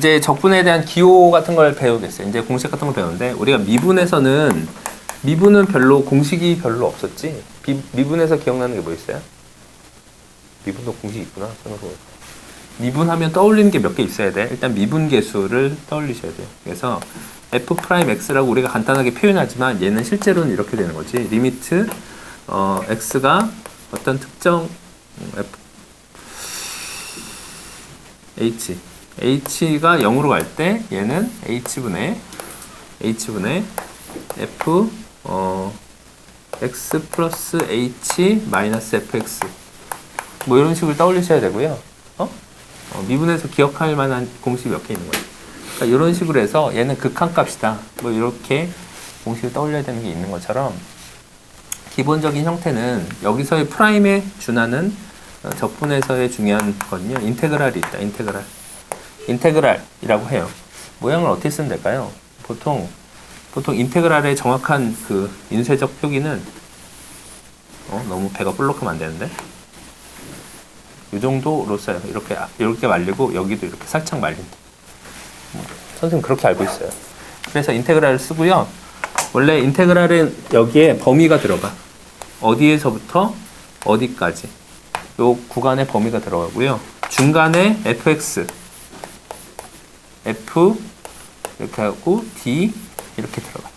이제 적분에 대한 기호 같은 걸 배우겠어요. 이제 공식 같은 걸 배우는데 우리가 미분에서는 미분은 별로 공식이 별로 없었지. 비- 미분에서 기억나는 게 뭐 있어요? 미분도 공식 있구나. 생각해보니까. 미분하면 떠올리는 게 몇 개 있어야 돼. 일단 미분 계수를 떠올리셔야 돼요. 그래서 f 프라임 x라고 우리가 간단하게 표현하지만 얘는 실제로는 이렇게 되는 거지. 리미트 어, x가 어떤 특정 음, f h h가 0으로 갈 때 얘는 h분의 h분의 f 어, x 플러스 h 마이너스 fx 뭐 이런 식으로 떠올리셔야 되고요. 어? 어, 미분에서 기억할 만한 공식이 몇개 있는 거예요. 그러니까 이런 식으로 해서 얘는 극한값이다. 뭐 이렇게 공식을 떠올려야 되는 게 있는 것처럼 기본적인 형태는 여기서의 프라임에 준하는 어, 적분에서의 중요한 거는요. 인테그랄이 있다. 인테그랄. 인테그랄이라고 해요. 모양을 어떻게 쓰면 될까요? 보통 보통 인테그랄의 정확한 그 인쇄적 표기는 어, 너무 배가 볼록하면 안 되는데 이 정도로 써요. 이렇게 이렇게 말리고 여기도 이렇게 살짝 말린다. 뭐, 선생님 그렇게 알고 있어요. 그래서 인테그랄을 쓰고요. 원래 인테그랄은 여기에 범위가 들어가. 어디에서부터 어디까지. 요 구간에 범위가 들어가고요. 중간에 fx, f 이렇게 하고 d 이렇게 들어가.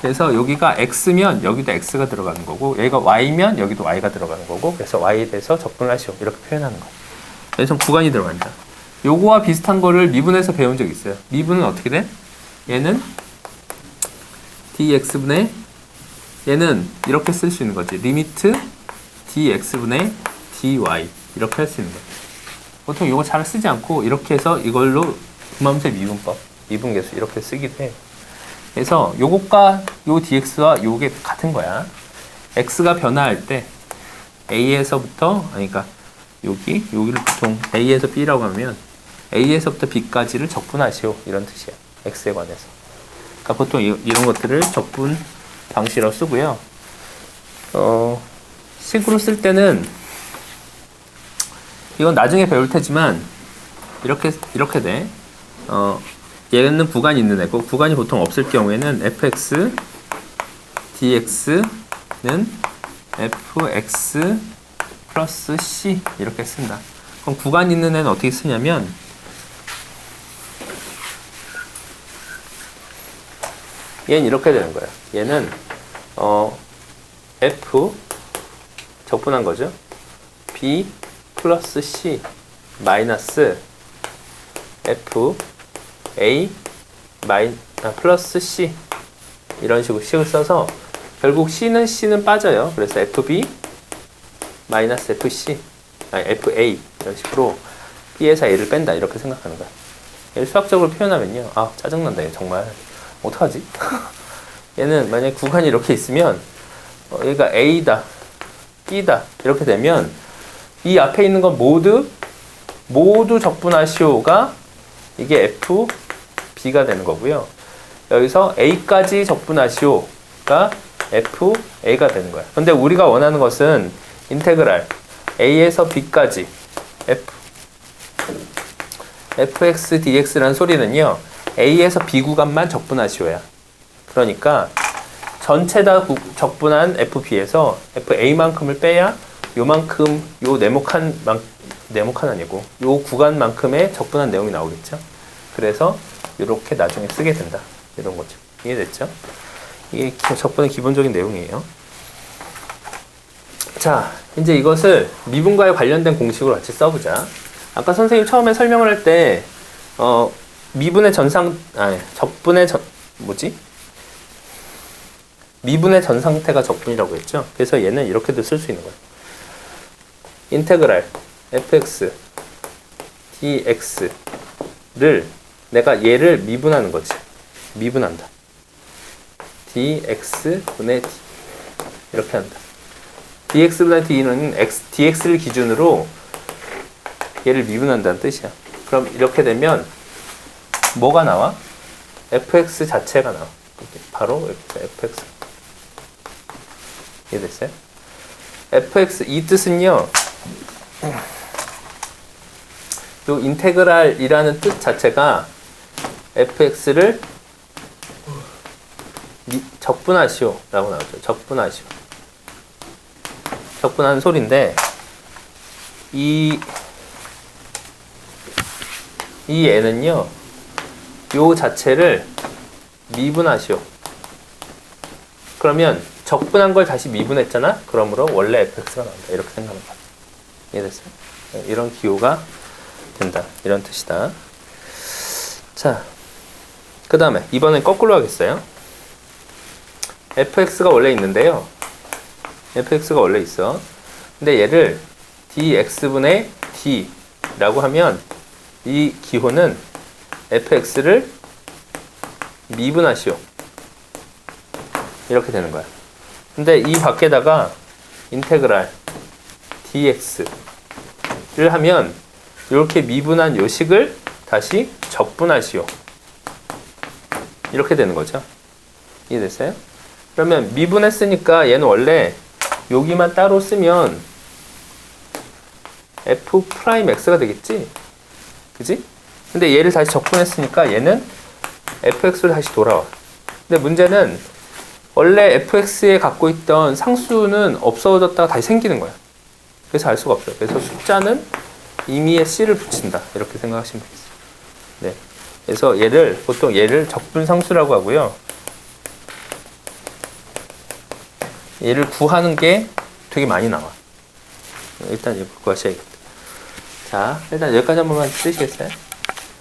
그래서 여기가 x면 여기도 x가 들어가는 거고 여기가 y면 여기도 y가 들어가는 거고 그래서 y에 대해서 접근을 하시오 이렇게 표현하는 거예요. 그래서 구간이 들어간다. 요거와 비슷한 거를 미분에서 배운 적 있어요. 미분은 어떻게 돼? 얘는 dx분의 얘는 이렇게 쓸 수 있는 거지. 리미트 dx분의 dy 이렇게 할 수 있는 거예요. 보통 이거 잘 쓰지 않고 이렇게 해서 이걸로 구맘새 미분법, 미분계수 이렇게 쓰기도 해요. 그래서 요것과 요 dx와 요게 같은 거야. x가 변화할 때 a에서부터 그러니까 여기 여기를 보통 a에서 b라고 하면 a에서부터 b까지를 적분하시오 이런 뜻이야. x에 관해서. 그러니까 보통 이, 이런 것들을 적분 방식으로 쓰고요. 어, 식으로 쓸 때는 이건 나중에 배울 테지만 이렇게 이렇게 돼. 어, 얘는 구간이 있는 애고 구간이 보통 없을 경우에는 fx dx는 fx 플러스 c 이렇게 쓴다. 그럼 구간 있는 애는 어떻게 쓰냐면 얘는 이렇게 되는 거야. 얘는 어 f 적분한 거죠. b 플러스 c 마이너스 f a 마이 아, 플러스 c 이런 식으로 식을 써서 결국 c는 c는 빠져요. 그래서 fb 마이너스 fc 아니 fa 이런 식으로 b에서 a를 뺀다 이렇게 생각하는 거야. 얘를 수학적으로 표현하면요. 아 짜증난다 얘 정말 어떡하지? 얘는 만약에 구간이 이렇게 있으면 어, 얘가 a다 b다 이렇게 되면 이 앞에 있는 건 모두 모두 적분하시오가 이게 f b가 되는 거고요. 여기서 a까지 적분하시오가 f a가 되는 거야. 근데 우리가 원하는 것은 인테그랄 a에서 b까지 f fx dx라는 소리는요. a에서 b 구간만 적분하시오야. 그러니까 전체 다 구- 적분한 fb에서 fa만큼을 빼야 요만큼 요 네모칸 만 네모칸 아니고 요 구간만큼의 적분한 내용이 나오겠죠. 그래서 이렇게 나중에 쓰게 된다. 이런 거죠. 이해됐죠? 이게 기- 적분의 기본적인 내용이에요. 자, 이제 이것을 미분과에 관련된 공식으로 같이 써보자. 아까 선생님 처음에 설명을 할 때, 어, 미분의 전상, 아니, 적분의 전, 뭐지? 미분의 전 상태가 적분이라고 했죠. 그래서 얘는 이렇게도 쓸 수 있는 거예요. 인테그랄 fx dx를 내가 얘를 미분하는 거지. 미분한다. dx 분의 d 이렇게 한다. dx 분의 d는 x, dx를 기준으로 얘를 미분한다는 뜻이야. 그럼 이렇게 되면 뭐가 나와? fx 자체가 나와. 바로 fx. 이해됐어요? fx 이 뜻은요. 요 인테그랄이라는 뜻 자체가 fx를 미- 적분하시오 라고 나오죠. 적분하시오. 적분하는 소리인데 이, 이 얘는요, 요 자체를 미분하시오. 그러면 적분한 걸 다시 미분했잖아? 그러므로 원래 fx가 나온다. 이렇게 생각하는 거야. 이해됐어요? 네, 이런 기호가 된다. 이런 뜻이다. 자, 그 다음에 이번엔 거꾸로 하겠어요. fx가 원래 있는데요. fx가 원래 있어. 근데 얘를 dx분의 d라고 하면 이 기호는 fx를 미분하시오. 이렇게 되는 거야. 근데 이 밖에다가 인테그랄 dx를 하면 이렇게 미분한 요식을 다시 적분하시오. 이렇게 되는 거죠. 이해됐어요? 그러면 미분했으니까 얘는 원래 여기만 따로 쓰면 f 프라임 x가 되겠지? 그지? 근데 얘를 다시 적분했으니까 얘는 fx로 다시 돌아와. 근데 문제는 원래 fx에 갖고 있던 상수는 없어졌다가 다시 생기는 거야. 그래서 알 수가 없어요. 그래서 숫자는 임의의 c를 붙인다. 이렇게 생각하시면 되겠어요. 네. 그래서 얘를 보통 얘를 적분상수라고 하고요. 얘를 구하는 게 되게 많이 나와. 일단 이거 구하셔야겠다. 자, 일단 여기까지 한 번만 쓰시겠어요?